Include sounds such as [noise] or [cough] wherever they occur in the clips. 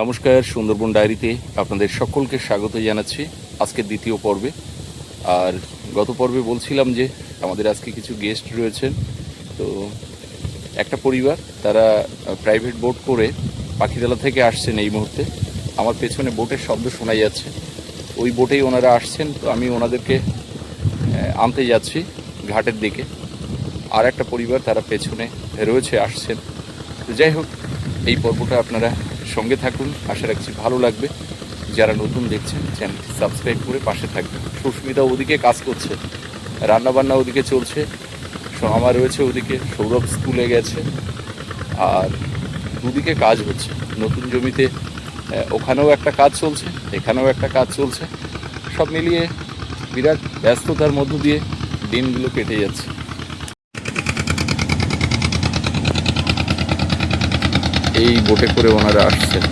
নমস্কার, সুন্দরবন ডায়েরিতে আপনাদের সকলকে স্বাগত জানাচ্ছি আজকের দ্বিতীয় পর্বে। আর গত পর্বে বলছিলাম যে আমাদের আজকে কিছু গেস্ট রয়েছেন। তো একটা পরিবার, তারা প্রাইভেট বোট করে পাখিতলা থেকে আসছেন এই মুহূর্তে। আমার পেছনে বোটের শব্দ শোনা যাচ্ছে। ওই বোটেই ওনারা আসছেন, তো আমি ওনাদেরকে আনতে যাচ্ছি ঘাটের দিকে। আর একটা পরিবার তারা পেছনে রয়েছে, আসছেন। তো যাই হোক, এই পর্বটা আপনারা সঙ্গে থাকুন। আশা রাখছি ভালো লাগবে। যারা নতুন দেখছেন, চ্যানেলটি সাবস্ক্রাইব করে পাশে থাকবেন। সুস্মিতা ওদিকে কাজ করছে। রান্নাবান্না ওদিকে চলছে। আমার রয়েছে ওদিকে। সৌরভ স্কুলে গেছে। আর দুদিকে কাজ হচ্ছে। নতুন জমিতে ওখানেও একটা কাজ চলছে, এখানেও একটা কাজ চলছে। সব মিলিয়ে বিরাট ব্যস্ততার মধ্য দিয়ে দিনগুলো কেটে যাচ্ছে। এই বোটে করে ওনারা আসছেন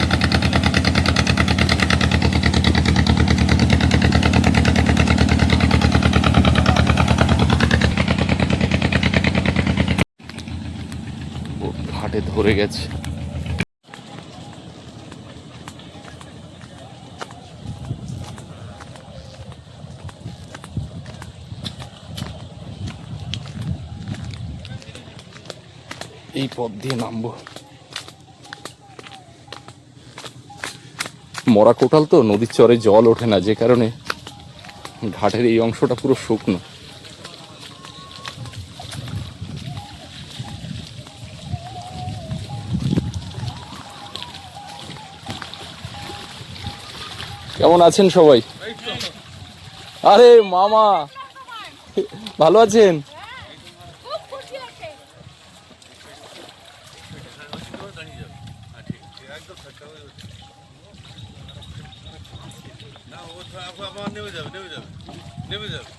বোট ঘাটে ধরে গেছে। এই পথ দিয়ে নামবো। মরা কোটাল তো নদীর চরে জল ওঠে না, যে কারণে ঘাটের এই অংশটা পুরো শুকনো। কেমন আছেন সবাই? আরে মামা, ভালো আছেন খুব খুশি আছে না ও তো আবার আবার নেমে যাবে নেমে যাবে নেমে যাবে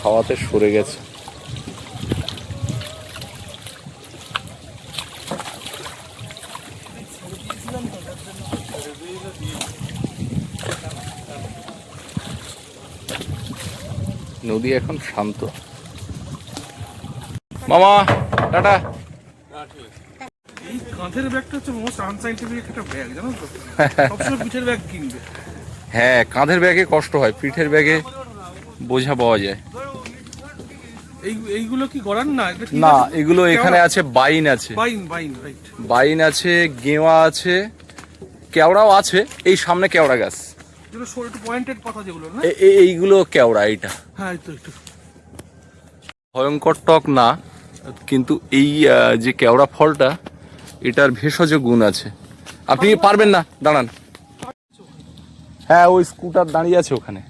খাওয়াতে সরে গেছে। নদী এখন শান্ত। মামা টাটা। কাঁধের ব্যাগটা হচ্ছে মোস্ট আনসাইন্টিফিক একটা ব্যাগ জানো তো? [laughs] সবসময় পিঠের ব্যাগ কিনবে। হ্যাঁ কাঁধের ব্যাগে কষ্ট হয় পিঠের ব্যাগে বোঝা পাওয়া যায়। এই এইগুলো কি গড়ান না? না এগুলো এখানে আছে বাইন আছে। বাইন বাইন রাইট বাইন আছে গেওয়া আছে কেওড়াও আছে এই সামনে কেওড়া গাছ। পয়েন্টেড পাতা যেগুলো না? এইগুলো কেওড়া এইটা। হ্যাঁ এই তো একটু ভয়ঙ্কর টক না কিন্তু এই যে কেওড়া ফলটা এটার ভেষজ গুণ আছে। আপনি পারবেন না দাঁড়ান। হ্যাঁ ওই স্কুটার দাঁড়িয়ে আছে ওখানে।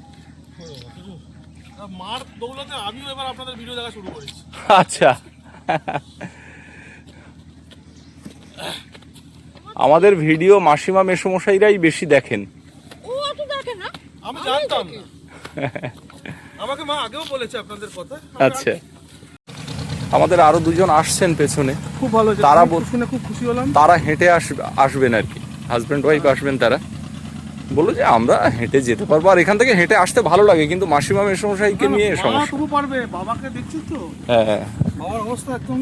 আমিও এবার আপনাদের ভিডিও দেখা শুরু করেছি। আচ্ছা। আমাদের ভিডিও মাসিমা মেসমশাইরাই বেশি দেখেন। ও অত দেখে না? আমি জানতাম না। আমাকে মা আগেও বলেছে আপনাদের কথা। আচ্ছা। আমাদের আরও দুজন আসছেন পেছনে। খুব ভালো তারা শুনে খুব খুশি হলাম। তারা হেঁটে আসবে আসবেন আর কি। হাজব্যান্ড ওয়াইফ আসবেন তারা। বলল যে আমরা হেঁটে যেতে পারব। আর এখান থেকে হেঁটে আসতে ভালো লাগে কিন্তু মাসিমা মেসমশাইকে নিয়ে সমস্যা। পারবে। বাবাকে দেখছি তো? হ্যাঁ বাবার অবস্থা একদম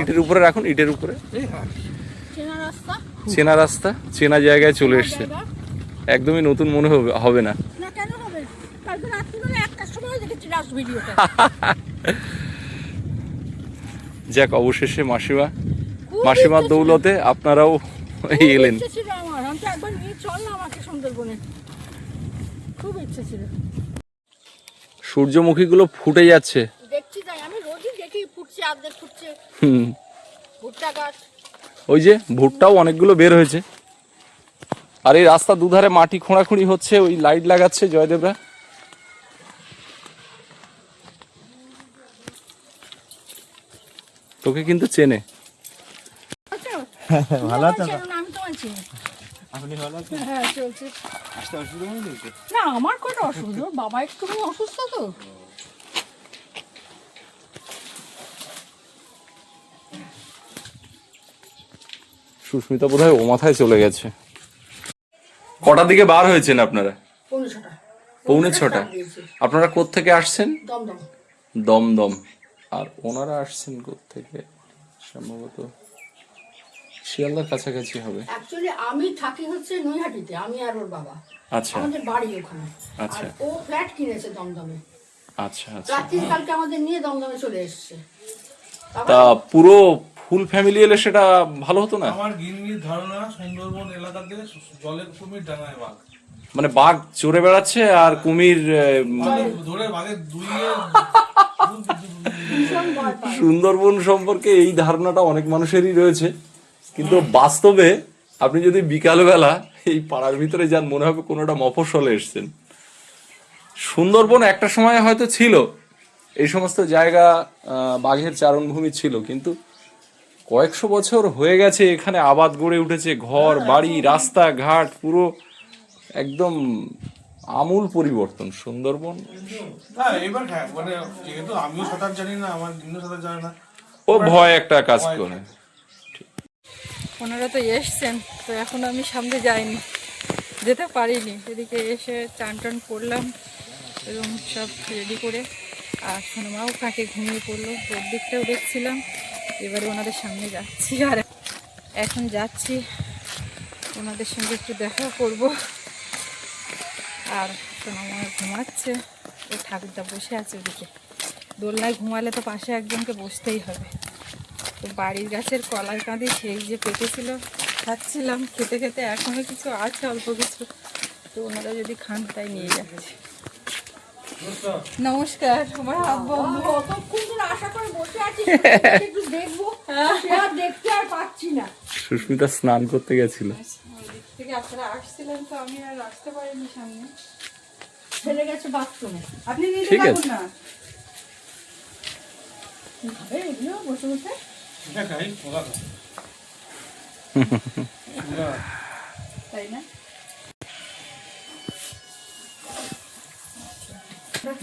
ইটের উপরে রাখুন ইটের উপরে। হ্যাঁ। চেনা রাস্তা? চেনা জায়গায় চলে এসছে। একদমই নতুন মনে হবে হবে না না কেন হবে কালকে রাত্রিবেলা একটার ভিডিওটা যাক অবশেষে মাসিমা মাসিমার দৌলতে আপনারাও এলেন। সূর্যমুখীগুলো ফুটে যাচ্ছে। দেখছি তাই আমি রোজই দেখি ফুটছে আর্ধেক ফুটছে। হুম। ভুট্টা গাছ। ওই যে ভুট্টাও অনেকগুলো বের হয়েছে। আর এই রাস্তা দুধারে মাটি খোঁড়াখুঁড়ি হচ্ছে ওই লাইট লাগাচ্ছে জয়দেবরা। তোকে কিন্তু চেনে। ভালো আছো? আমি তোমায় চিনি। আপনি ভালো আছেন? হ্যাঁ চলছে। না আমার কোনো অসুবিধা বাবা একটুখানি অসুস্থ তো। সুস্মিতা বোধহয় ও মাথায় চলে গেছে। কটার দিকে বার হয়েছেন আপনারা? পনেরো পৌনে ছটা। আপনারা কোত্থেকে আসছেন? দমদম। দমদম। আর ওনারা আসছেন থেকে? সম্ভবত শিয়ালদার কাছাকাছি হবে। অ্যাকচুয়ালি আমি থাকি হচ্ছে নৈহাটিতে আমি আর ওর বাবা। আচ্ছা। আমাদের বাড়ি ওখানে। আচ্ছা। ও ফ্ল্যাট কিনেছে দমদমে। আচ্ছা আচ্ছা। রাত্রি কালকে আমাদের নিয়ে দমদমে চলে এসছে। তা পুরো ফুল ফ্যামিলি এলে সেটা ভালো হতো না? আমার গিন্নির ধারণা সুন্দরবন এলাকাতে জলের কুমির ডাঙায় বাঘ। মানে বাঘ চড়ে বেড়াচ্ছে আর কুমির মানে [laughs] সুন্দরবন সম্পর্কে এই ধারণাটা অনেক মানুষেরই রয়েছে। কিন্তু বাস্তবে আপনি যদি বিকালবেলা এই পাড়ার ভিতরে যান মনে হবে কোনোটা মফস্বলে এসছেন। সুন্দরবন একটা সময় হয়তো ছিল এই সমস্ত জায়গা বাঘের চারণভূমি ছিল কিন্তু কয়েকশো বছর হয়ে গেছে এখানে আবাদ গড়ে উঠেছে ঘর বাড়ি রাস্তাঘাট পুরো একদম আমূল পরিবর্তন সুন্দরবন। হ্যাঁ এবার হ্যাঁ মানে যেহেতু আমিও সাঁতার জানি না আমার সাঁতার জানে না। ও ভয় একটা কাজ করে। ওনারা তো এসছেন তো এখন আমি সামনে যাইনি। যেতে পারিনি এদিকে এসে চান টান করলাম এবং সব রেডি করে আর সোনামাও কাকে ঘুমিয়ে পড়ল ওর দিকটাও দেখছিলাম এবারে ওনাদের সামনে যাচ্ছি। আর এখন যাচ্ছি ওনাদের সঙ্গে একটু দেখা করব। আর সোনামা ঘুমাচ্ছে। ও ঠাকুরদা বসে আছে ওদিকে। দোলনায় ঘুমালে তো পাশে একজনকে বসতেই হবে। তো বাড়ির গাছের কলার কাঁদি সেই যে পেকেছিল খাচ্ছিলাম। খেতে খেতে এখনও কিছু আছে অল্প কিছু। তো ওনারা যদি খান তাই নিয়ে যাচ্ছে। নমস্কার আমার হাত বন্ধ কতক্ষণ আশা করে বসে আছি [laughs] একটু দেখব। দেখতে আর পাচ্ছি না। সুস্মিতা স্নান করতে গেছিল। থেকে আপনারা আসছিলেন তো আমি আর আসতে পারিনি সামনে। ছেলে গেছে বাথরুমে আপনি ঠিক আছে। না? খাবে এগুলো বসে বসে। [laughs] তাই না?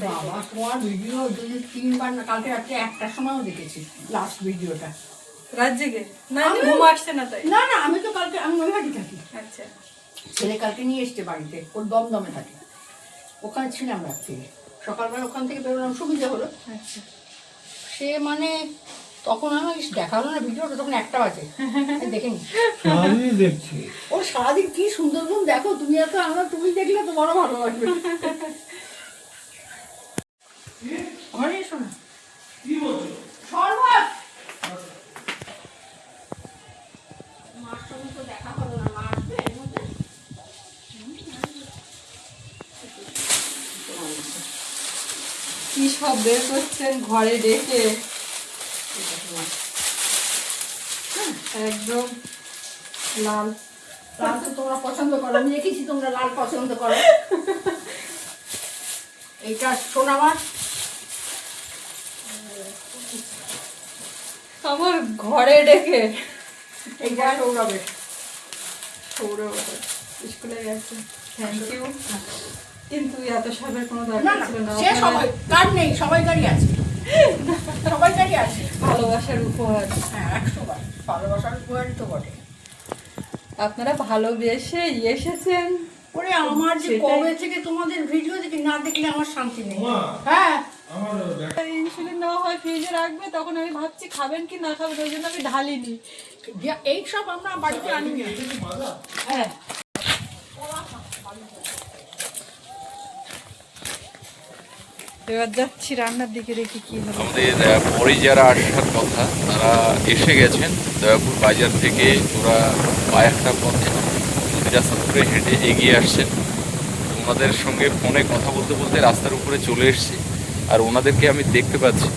বাবা তোমার ভিডিও যদি তিনবার না কালকে রাত্রে একটার সময়ও দেখেছি লাস্ট ভিডিওটা রাত জেগে না আমি- ঘুম আসছে না তাই? না না আমি তো কালকে আমি নৈহাটি থাকি আচ্ছা। ছেলে কালকে নিয়ে এসছে বাড়িতে ওর দমদমে থাকে। ওখানে ছিলাম রাত্রে সকালবেলা ওখান থেকে বেরোলাম সুবিধা হলো। আচ্ছা। সে মানে তখন আমার দেখা হলো না ভিডিওটা তখন একটা বাজে। দেখিনি আমি দেখছি। ও সারাদিন কি সুন্দর সুন্দরবন দেখো তুমি এত আমরা তুমি দেখলে তোমারও ভালো লাগবে। ঘরে এসো না শরবত! মার সঙ্গে তো দেখা হলো না, মা আসবে এর মধ্যে? কি সব বের করছেন ঘরে ডেকে। একদম লাল। লাল তো তোমরা পছন্দ করো আমি দেখেছি তোমরা লাল পছন্দ করো। এইটা সোনা মাছ। আমার ঘরে ডেকে। এইটা সৌরভের। সৌরভ স্কুলে গেছে। থ্যাংক ইউ কিন্তু এত সবের কোনো না দরকার না ছিল না সে আপনারা সবাই কার নেই সবাইকারই আছে। সবাইকারই আছে। ভালোবাসার উপহার। হ্যাঁ একশো বার। ভালোবাসার উপহারই তো বটে। আপনারা ভালোবেসে এসেছেন। ওরে আমার যে কবে থেকে তোমাদের ভিডিও দেখি না দেখলে আমার শান্তি নেই। হ্যাঁ। আমার ইনসুলিন নেওয়া হয় ফ্রিজে রাখবে তখন আমি ভাবছি খাবেন কি না খাবেন ওই জন্য আমি ঢালিনি। যে- এই সব আমরা বাড়িতে আনি হ্যাঁ। এবার যাচ্ছি রান্নার দিকে, দেখি কি হবে আমাদের পরে যারা আসার কথা, তারা এসে গেছেন দয়াপুর বাজার থেকে। ওরা কয়েকটা পথে রাস্তা হেঁটে এগিয়ে আসছেন। ওনাদের সঙ্গে ফোনে কথা বলতে বলতে রাস্তার উপরে চলে এসেছি। আর ওনাদেরকে আমি দেখতে পাচ্ছি।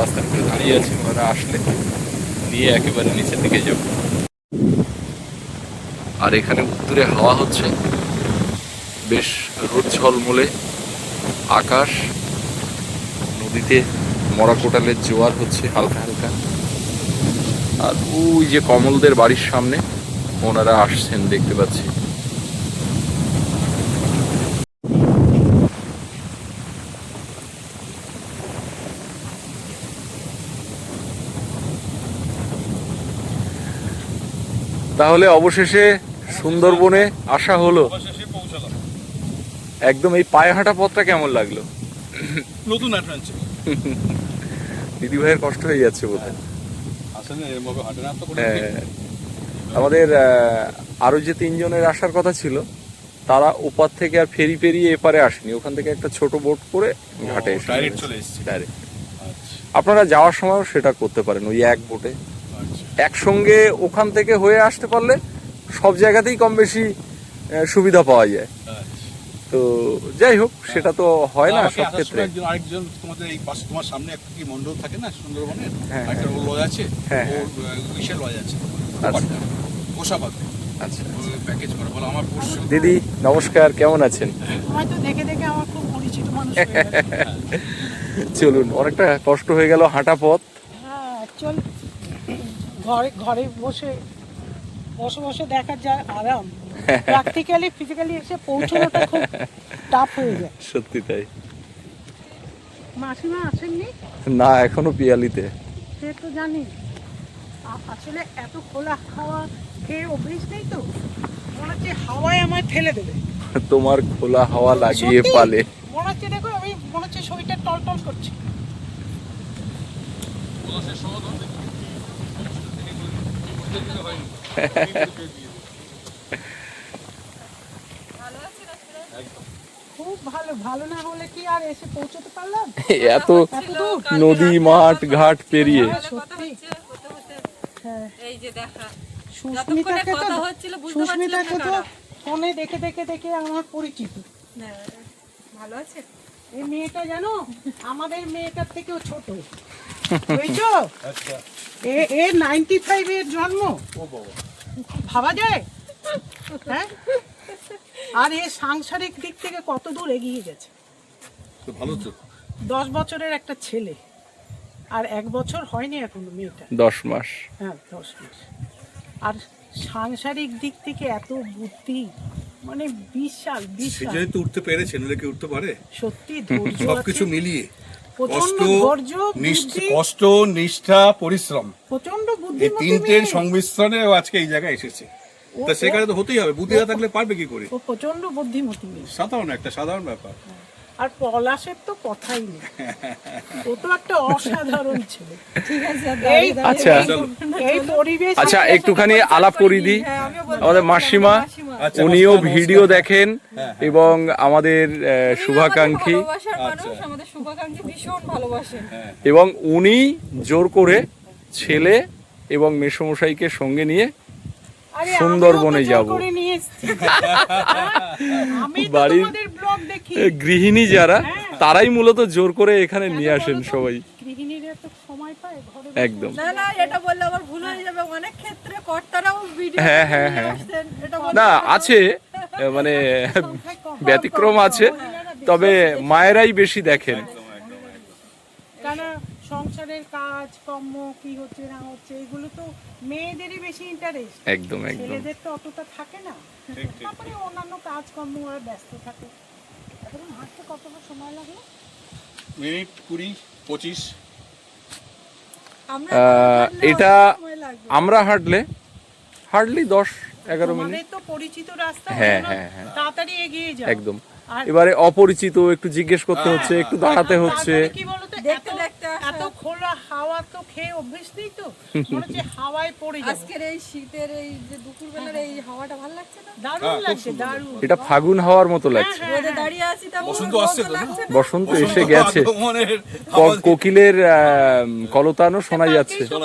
রাস্তার উপরে দাঁড়িয়ে আছে। ওনারা আসলে নিয়ে একেবারে নিচের দিকে যাব। আর এখানে উত্তরে হাওয়া হচ্ছে। বেশ রোদ ঝলমলে। আকাশ নদীতে মরা কোটালের জোয়ার হচ্ছে হালকা হালকা। আর ওই যে কমলদের বাড়ির সামনে ওনারা আসছেন দেখতে পাচ্ছি। তাহলে অবশেষে সুন্দরবনে আসা হলো। একদম এই পায়ে হাঁটা পথটা কেমন লাগল? নতুন অ্যাডভেঞ্চার দিদি ভাইয়ের কষ্ট হয়ে যাচ্ছে না তো করে হ্যাঁ। আমাদের আহ, আরও যে তিনজনের আসার কথা ছিল তারা ওপার থেকে আর ফেরি পেরিয়ে এপারে আসেনি। ওখান থেকে একটা ছোট বোট করে ঘাটে এসে ডাইরেক্ট। আচ্ছা। আপনারা যাওয়ার সময়ও সেটা করতে পারেন ওই এক বোটে। আচ্ছা। একসঙ্গে ওখান থেকে হয়ে আসতে পারলে সব জায়গাতেই কম বেশি সুবিধা পাওয়া যায়। আচ্ছা। তো যাই হোক সেটা তো হয় না সব ক্ষেত্রে। একজন আরেকজন তোমাদের এই পাশে তোমার সামনে একটা কি মন্ডল থাকে না সুন্দরবনের হ্যাঁ, একটা ওর লজ আছে হ্যাঁ, ওর বিশাল লজ আছে। আচ্ছা। পোষাবাদ আচ্ছা প্যাকেজ করে বলো আমার পরশু দিদি নমস্কার কেমন আছেন? তোমায় তো দেখে দেখে আমার খুব পরিচিত মানুষ হয়ে [laughs] চলুন অনেকটা কষ্ট হয়ে গেল হাঁটা পথ। হ্যাঁ চল ঘরে ঘরে বসে বসে বসে দেখার যা আরাম। প্র্যাকটিক্যালি ফিজিক্যালি এসে পৌঁছানোটা খুব টাফ হয়ে যায়। সত্যি তাই। মাসিমা আসেননি? না এখনও পিয়ালিতে। সে তো জানি। আসলে এত খোলা হাওয়া খেয়ে অভ্যেস নেই তো? মনে হচ্ছে হাওয়ায় আমায় ঠেলে দেবে। তোমার খোলা হাওয়া লাগিয়ে পালে। মনে হচ্ছে দেখো আমি মনে হচ্ছে শরীরটা টল টল করছে খুব ভালো ভালো না হলে কি আর এসে পৌঁছতে পারলাম? এত নদী মাঠ ঘাট পেরিয়ে। হ্যাঁ এই যে দেখা। সুস্মিতাকে তো কথা হচ্ছিল বুঝতে পারছিলাম সুস্মিতাকে তো ফোনে দেখে দেখে দেখে আমার পরিচিত। হ্যাঁ, ভালো আছে? এই মেয়েটা জানো আমাদের মেয়েটার থেকেও ছোট। বুঝছ? এ এ নাইনটি ফাইভ এর জন্ম। ও ভাবা যায়? হ্যাঁ? আর এ সাংসারিক দিক থেকে কত দূর এগিয়ে গেছে? ভালো তো। দশ বছরের একটা ছেলে। আর এক বছর হয়নি এখনও মেয়েটা। দশ মাস। হ্যাঁ দশ মাস। আর সাংসারিক দিক থেকে এত বুদ্ধি মানে বিশাল বিশাল। যেহেতু উঠতে পেরেছে নইলে কি উঠতে পারে? সত্যি ধৈর্য সবকিছু মিলিয়ে। কষ্ট নিষ্ঠ- বুদ্ধি কষ্ট নিষ্ঠা পরিশ্রম। প্রচণ্ড এই তিনটের সংমিশ্রণে আজকে এই জায়গায় এসেছে। তা সেখানে তো হতেই হবে। বুদ্ধি না থাকলে পারবে কি করে? প্রচণ্ড বুদ্ধিমতী সাধারণ একটা সাধারণ ব্যাপার। আর পলাশের তো কথাই নেই। ও তো একটা অসাধারণ ছেলে। ঠিক আছে এই আচ্ছা। এই পরিবেশ আচ্ছা একটুখানি আলাপ করি দিই। আমাদের মাসিমা আচ্ছা, উনিও ভিডিও দেখেন এবং আমাদের শুভাকাঙ্ক্ষী। আচ্ছা। আমাদের শুভাকাঙ্ক্ষী ভীষণ ভালোবাসেন। এবং উনি জোর করে ছেলে এবং মেসমশাইকে সঙ্গে নিয়ে সুন্দরবনে যাব। বাড়ির- গৃহিণী যারা তারাই মূলত জোর করে এখানে নিয়ে আসেন সবাই। গৃহিণীরা তো সময় পায় ঘরে একদম। না না এটা বললে আবার ভুল হয়ে যাবে। অনেক ক্ষেত্রে কর্তারাও ভিডিও হ্যাঁ, হ্যাঁ, হ্যাঁ। না আছে মানে ব্যতিক্রম আছে তবে মায়েরাই বেশি দেখেন। সংসারের কাজ কর্ম কি হচ্ছে না হচ্ছে এগুলো তো মেয়েদেরই বেশি ইন্টারেস্ট একদম একদম। ছেলেদের তো অতটা থাকে না। তারপরে অন্যান্য কাজকর্ম আর ব্যস্ত থাকে। এখন হাঁটতে কতটা সময় লাগল? মিনিট কুড়ি পঁচিশ। এটা আমরা হাঁটলে হার্ডলি দশ এগারো মিনিট। তো পরিচিত রাস্তা হ্যাঁ, হ্যাঁ, হ্যাঁ। তাড়াতাড়ি এগিয়ে যাও। একদম। এবারে অপরিচিত একটু জিজ্ঞেস করতে হচ্ছে একটু দাঁড়াতে হচ্ছে। কি বলতো দেখতে এত- দেখতে এত খোলা হাওয়া তো খেয়ে অভ্যেস নেই তো? মনে হচ্ছে হাওয়ায় পড়ে যাবে। আজকের এই শীতের এই যে দুপুরবেলার এই হাওয়াটা ভালো লাগছে না দারুণ লাগছে দারুণ। এটা ফাগুন হাওয়ার মতো লাগছে। রোদে দাঁড়িয়ে আছি তা বসন্ত আসছে তো? লাগছে। বসন্ত এসে গেছে। কোকিলের আহ, কলতানও শোনা যাচ্ছে। তো।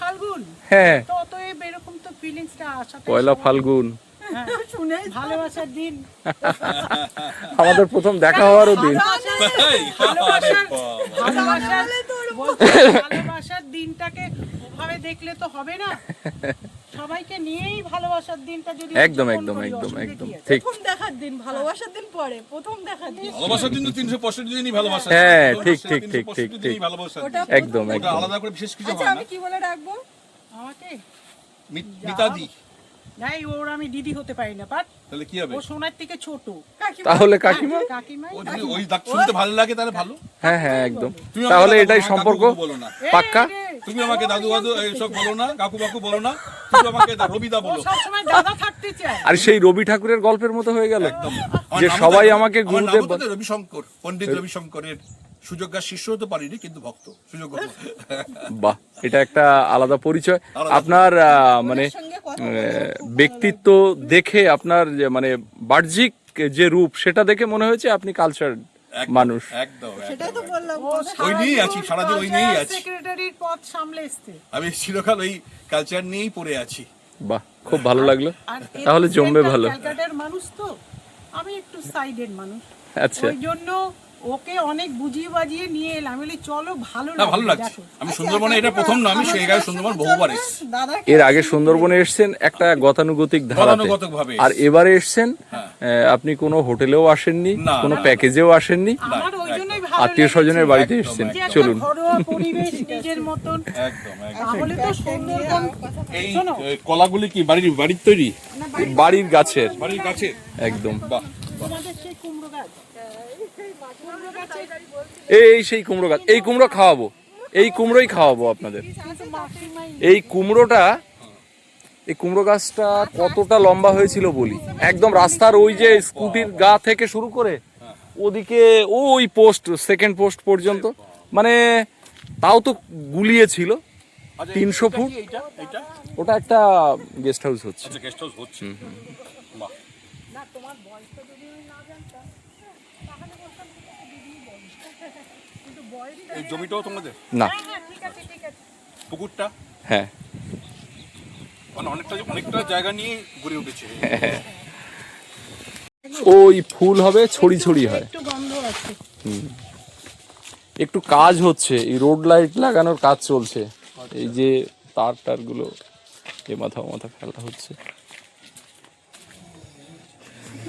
ফাল্গুন। হ্যাঁ। তো অতএব এরকম তো ফিলিংসটা আসাটা পয়লা ফাল্গুন। [laughs] ভালোবাসার দিন। আমাদের প্রথম দেখা হওয়ারও দিন। ভালোবাসার ভালোবাসার দিনটাকে ওভাবে দেখলে তো হবে না। সবাইকে নিয়েই ভালোবাসার দিনটা যদি একদম একদম একদম একদম। ঠিক। প্রথম দেখার দিন ভালোবাসার দিন পরে প্রথম দেখার দিন। ভালোবাসার দিন তো তিনশো পঁয়ষট্টি দিনই ভালোবাসা। হ্যাঁ, ঠিক, ঠিক, ঠিক, ঠিক, ঠিক। একদম একদম। আলাদা করে বিশেষ কিছু আচ্ছা আমি কি বলে রাখব? আমাকে? মিতাদি। নাই ওর আমি দিদি হতে পারি না বাট তাহলে কি হবে? ও সোনার থেকে ছোট। তাহলে কাকিমা? ও যদি ওই ডাক শুনতে ভালো লাগে তাহলে ভালো। হ্যাঁ হ্যাঁ একদম। তাহলে এটাই সম্পর্ক। পাক্কা? তুমি আমাকে দাদু দাদু এইসব বলো না কাকু কাকু বলো না শুধু আমাকে রবিদা বলো। সবসময় দাদা থাকতে চায়। আর সেই রবি ঠাকুরের গল্পের মতো হয়ে গেল। একদম। যে সবাই আমাকে গুরুদেব রবিশঙ্কর পণ্ডিত রবিশঙ্করের সুযোগ্যা শিষ্য হতে পারিনি কিন্তু ভক্ত সুযোগ বাহ এটা একটা আলাদা পরিচয়। আপনার আহ, মানে ব্যক্তিত্ব দেখে আপনার যে মানে বাহ্যিক যে রূপ সেটা দেখে মনে হয়েছে আপনি কালচার মানুষ? একদম সেটাই তো বললাম ওই নিয়েই আছি, সারাদিন ওই নিয়েই আছি। সেক্রেটারির পদ সামলে এসছে। আমি চিরকাল ওই কালচার নিয়েই পড়ে আছি। বাহ খুব ভালো লাগল। তাহলে জমবে ভালো। ক্যালকাটার মানুষ তো আমি একটু সাইডের মানুষ। আচ্ছা। ওই জন্য ওকে অনেক বুঝিয়ে বাজিয়ে নিয়ে এলাম। আমি বলি চলো ভালো না ভালো লাগছে আমি সুন্দরবনে এটা প্রথম না আমি সেই গায়ে সুন্দরবন বহুবার এসেছি। এর আগে সুন্দরবনে এসেছেন একটা গতানুগতিক ধারাতে। আর এবারে এসেছেন আপনি কোনো হোটেলেও আসেননি কোনো প্যাকেজেও আসেননি। আত্মীয় স্বজনের বাড়িতে এসেছেন চলুন। ঘরোয়া পরিবেশ [laughs] নিজের মতন। একদম একদম। তাহলে তো সুন্দরবন এই কলাগুলি কি বাড়ির বাড়ির তৈরি? বাড়ির গাছের। বাড়ির কাছে একদম। বাহ তোমাদের সেই কুমড়ো গাছ। এই সেই কুমড়ো গাছ। এই কুমড়ো খাওয়াবো। এই কুমড়োই খাওয়াবো আপনাদের। এই কুমড়োটা এই কুমড়ো গাছটা কতটা লম্বা হয়েছিল বলি? একদম রাস্তার ওই যে স্কুটির গা থেকে শুরু করে ওদিকে ওই পোস্ট সেকেন্ড পোস্ট পর্যন্ত। মানে তাও তো গুলিয়ে ছিল আচ্ছা, 300 এটা কি ফুট? ওটা একটা গেস্ট হাউস হচ্ছে। আচ্ছা গেস্ট হাউস হচ্ছে বাহ এই জমিটাও তোমাদের? না। পুকুরটা? হ্যাঁ। মানে অনেকটা অনেকটা জায়গা নিয়ে গড়ে উঠেছে। ওই ফুল হবে ছড়ি ছড়ি হয়। একটু গন্ধ আছে। একটু কাজ হচ্ছে এই রোড লাইট লাগানোর কাজ চলছে। এই যে তার টারগুলো এ মাথা ও মাথা ফেলা হচ্ছে।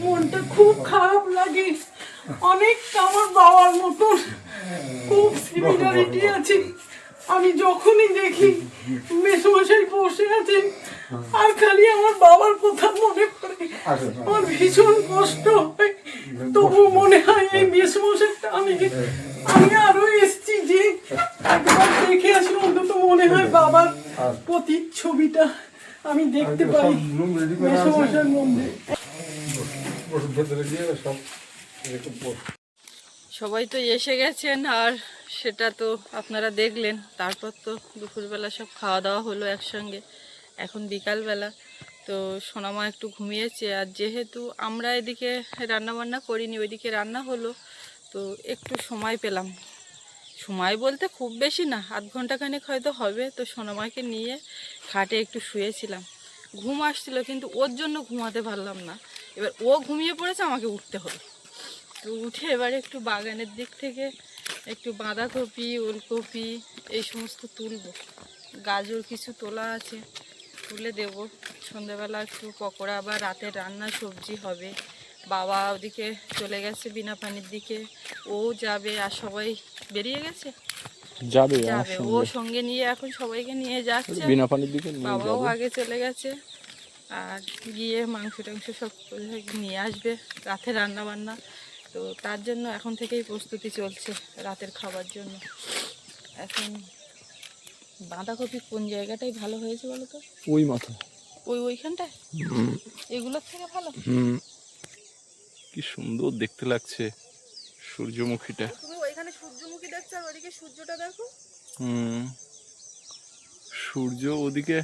মনটা খুব খারাপ লাগে। অনেকটা আমার বাবার মতন। খুব সিমিলারিটি আছে। আমি যখনই দেখি মেসমশাই বসে আছেন আর খালি আমার বাবার কথা মনে পড়ে। আমার ভীষণ কষ্ট হয়। তবু মনে হয় এই মেসমশাইটা আমি আমি আরও এসছি যে একবার দেখে আসি অন্তত মনে হয় বাবার প্রতিচ্ছবিটা আমি দেখতে পাই মেসমশাইয়ের মধ্যে। সবাই তো এসে গেছেন আর সেটা তো আপনারা দেখলেন। তারপর তো দুপুরবেলা সব খাওয়া দাওয়া হলো একসঙ্গে, এখন বিকালবেলা। তো সোনামা একটু ঘুমিয়েছে আর যেহেতু আমরা এদিকে রান্না বান্না করিনি, ওইদিকে রান্না হলো, তো একটু সময় পেলাম। সময় বলতে খুব বেশি না, আধ ঘন্টাখানেক হয়তো হবে। তো সোনামাকে নিয়ে খাটে একটু শুয়েছিলাম। ঘুম আসছিল, কিন্তু ওর জন্য ঘুমাতে পারলাম না। এবার ও ঘুমিয়ে পড়েছে, আমাকে উঠতে হলো। তো উঠে এবারে একটু বাগানের দিক থেকে একটু বাঁধাকপি ওলকপি এই সমস্ত তুলবো। গাজর কিছু তোলা আছে তুলে দেব। সন্ধ্যাবেলা একটু পকোড়া বা রাতের রান্না সবজি হবে। বাবা ওদিকে চলে গেছে বিনা পানির দিকে। ও যাবে আর সবাই বেরিয়ে গেছে? যাবে যাবে। ও সঙ্গে। সঙ্গে নিয়ে এখন সবাইকে নিয়ে যাচ্ছে। বিনা পানির দিকে বাবাও আগে চলে গেছে। আর গিয়ে মাংস টাংস সব নিয়ে আসবে। রাতে রান্না বান্না তো তার জন্য এখন থেকেই প্রস্তুতি চলছে রাতের খাবার জন্য। এখন বাঁধাকপি কোন জায়গাটাই ভালো হয়েছে বলো তো? ওই মাথা ওই ওইখানটায়? এগুলোর থেকে ভালো? হুম। কি সুন্দর দেখতে লাগছে সূর্যমুখীটা। তুমি ওইখানে সূর্যমুখী দেখছ আর ওইদিকে সূর্যটা দেখো? হুম। সূর্য ওদিকে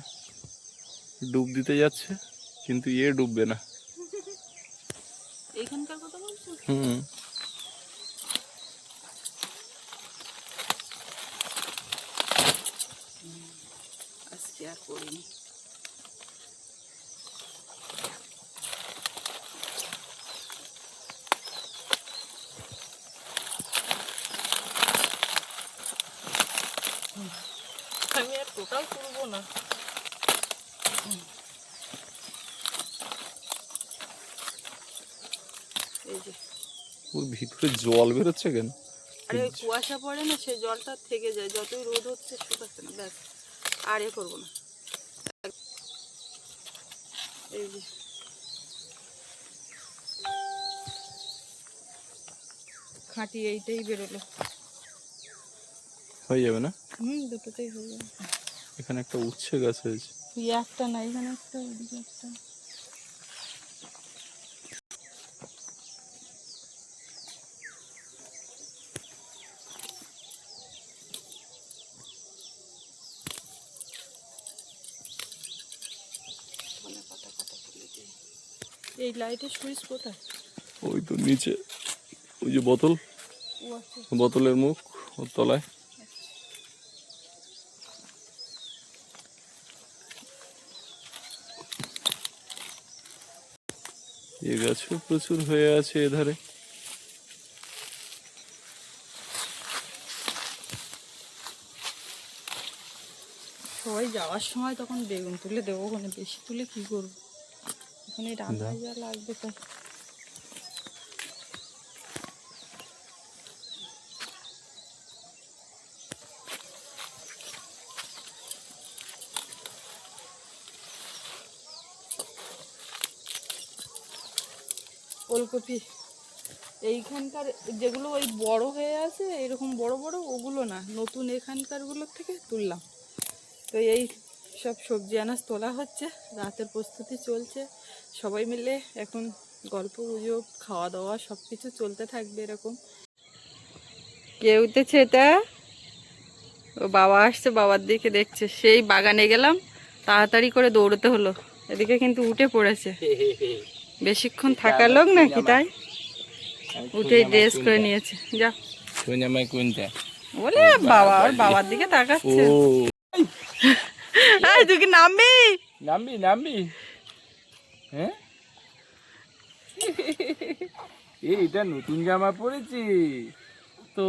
ডুব দিতে যাচ্ছে কিন্তু এ ডুববে না। এইখানকার কথা বলছো হুম আজকে আর করিনি আমি আর টোটাল করব না এই যে। ওর ভিতরে জল বেরোচ্ছে কেন? আরে ওই কুয়াশা পড়ে না সেই জলটা থেকে যায়। যতই রোদ হচ্ছে শুকাচ্ছে না ব্যাস। আর এ করব না। এই যে। খাঁটি এইটাই বেরোলো। হয়ে যাবে না? হুম দুটোতেই হয়ে যাবে। এখানে একটা উচ্ছে গাছ হয়েছে। একটা না এখানে একটা ওইদিকে একটা। এই লাইটের সুইচ কোথায়? ওই তো নিচে। ওই যে বোতল। আছে বোতলের মুখ ওর তলায়। এ গাছও প্রচুর হয়ে আছে এধারে। সবাই যাওয়ার সময় তখন বেগুন তুলে দেবো ওখানে বেশি তুলে কি করব? ওখানে রান্নায় যা লাগবে তো। ওলকপি। এইখানকার যেগুলো ওই বড় হয়ে আছে এরকম বড় বড় ওগুলো না। নতুন এখানকারগুলোর থেকে তুললাম। তো এই সব সবজি আনাজ তোলা হচ্ছে রাতের প্রস্তুতি চলছে। সবাই মিলে এখন গল্প গুজব খাওয়া দাওয়া সব কিছু চলতে থাকবে এরকম। কে উঠেছে এটা? ও বাবা আসছে বাবার দিকে দেখছে। সেই বাগানে গেলাম তাড়াতাড়ি করে দৌড়তে হলো। এদিকে কিন্তু উঠে পড়েছে। বেশিক্ষণ থাকার লোক নাকি তাই? উঠে ড্রেস করে নিয়েছে। যা। কোনটা বলে বাবা ওর বাবার দিকে তাকাচ্ছে। এই তুই কি নামবি নামবি নামবি হ্যাঁ এই এটা নতুন জামা পরেছি। তো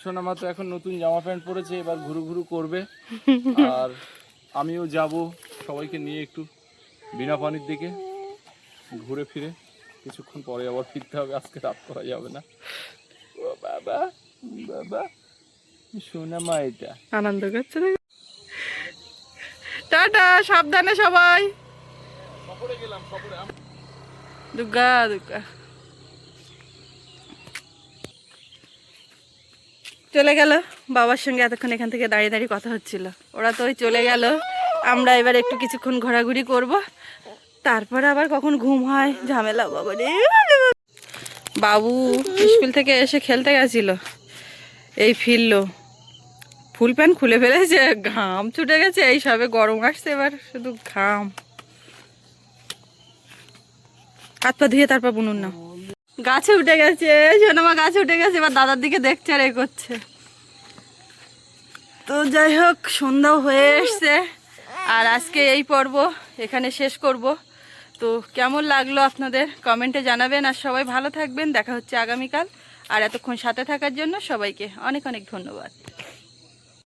সোনামা তো এখন নতুন জামা প্যান্ট পরেছে এবার ঘুরু ঘুরু করবে। আর আমিও যাব সবাইকে নিয়ে একটু বিনা পানির দিকে ঘুরে ফিরে। কিছুক্ষণ পরে আবার ফিরতে হবে আজকে রাত করা যাবে না। ও বাবা বাবা সোনামা এটা। আনন্দ করছে টাটা, সাবধানে সবাই। দুর্গা দুর্গা চলে গেল। বাবার সঙ্গে এতক্ষণ এখান থেকে দাঁড়িয়ে দাঁড়িয়ে কথা হচ্ছিল। ওরা তো ওই চলে গেল। আমরা এবার একটু কিছুক্ষণ ঘোরাঘুরি করব। তারপরে আবার কখন ঘুম হয়? ঝামেলা, বাবা বাবু, স্কুল থেকে এসে খেলতে গেছিল। এই ফিরলো। ফুল প্যান্ট খুলে ফেলেছে, ঘাম ছুটে গেছে এই সবে গরম আসছে এবার, শুধু ঘাম। হাত পা ধুয়ে তারপর বুনুন না গাছে উঠে গেছে, সোনামা গাছে উঠে গেছে, এবার দাদার দিকে দেখছে আর এ করছে। তো যাই হোক, সন্ধ্যাও হয়ে এসছে, আর আজকে এই পর্ব এখানে শেষ করব। তো কেমন লাগল আপনাদের কমেন্টে জানাবেন, আর সবাই ভালো থাকবেন, দেখা হচ্ছে আগামীকাল। আর এতক্ষণ সাথে থাকার জন্য সবাইকে অনেক অনেক ধন্যবাদ।